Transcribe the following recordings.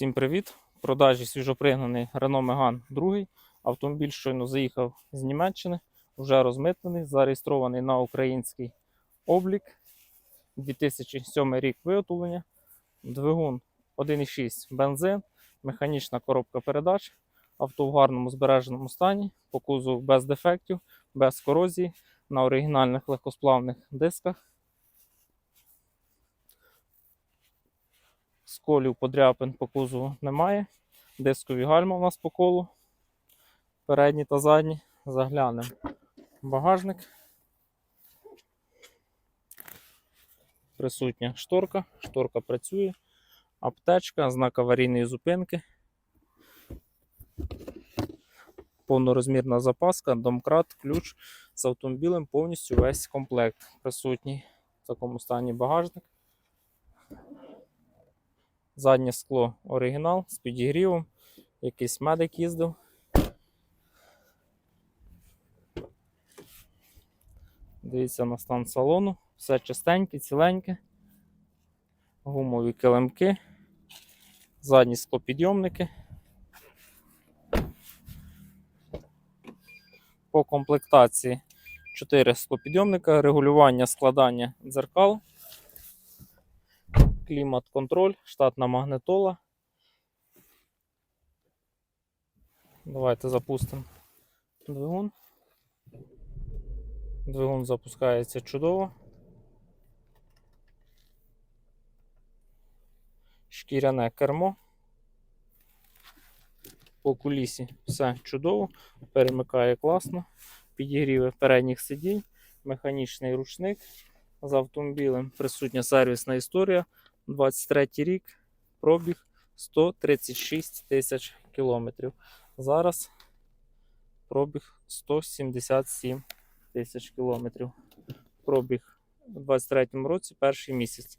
Всім привіт! В продажі свіжопригнаний Renault Megane 2. Автомобіль щойно заїхав з Німеччини, вже розмитнений, зареєстрований на український облік. 2007 рік виготовлення. Двигун 1,6 бензин, механічна коробка передач. Авто в гарному збереженому стані, по кузову без дефектів, без корозії, на оригінальних легкосплавних дисках. Сколів подряпин по кузову немає. Дискові гальма у нас по колу. Передні та задні. Заглянемо багажник. Присутня шторка. Шторка працює. Аптечка, знак аварійної зупинки. Повнорозмірна запаска, домкрат, ключ з автомобілем повністю весь комплект присутній. В такому стані багажник. Заднє скло оригінал з підігрівом. Якийсь медик їздив. Дивіться на стан салону. Все чистеньке, ціленьке. Гумові килимки. Задні склопідйомники. По комплектації 4 склопідйомника, регулювання складання дзеркал клімат-контроль, штатна магнитола. Давайте запустимо двигун. Двигун запускається чудово. Шкіряне кермо. По кулісі все чудово, перемикає класно, підігріви передніх сидінь, механічний ручник. З автомобілем присутня сервісна історія. 23 рік, пробіг 136 тисяч кілометрів. Зараз пробіг 177 тисяч кілометрів. Пробіг у 23 році, перший місяць.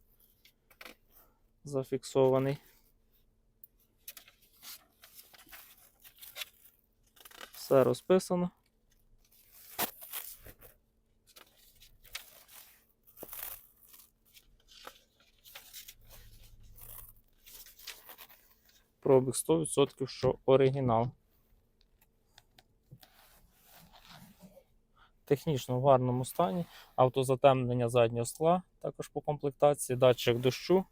Зафіксований. Все розписано. Пробіг 100%, що оригінал. Технічно в гарному стані. Автозатемнення заднього скла, також по комплектації, датчик дощу.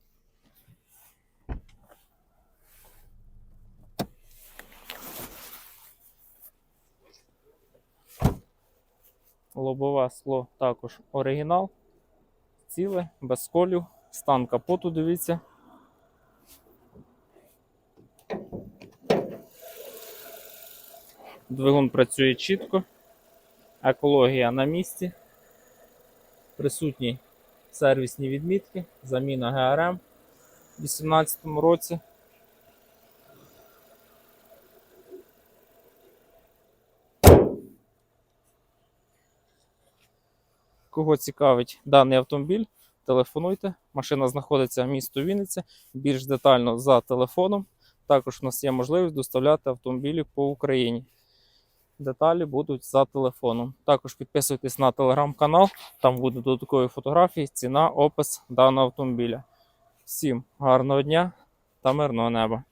Лобове скло також оригінал. Ціле, без сколів. Стан капоту, дивіться. Двигун працює чітко, екологія на місці. Присутні сервісні відмітки, заміна ГРМ у 2018 році. Кого цікавить даний автомобіль, телефонуйте. Машина знаходиться в місті Вінниця. Більш детально за телефоном. Також у нас є можливість доставляти автомобілі по Україні. Деталі будуть за телефоном. Також підписуйтесь на телеграм-канал, там буде додаткові фотографії, ціна, опис даного автомобіля. Всім гарного дня та мирного неба!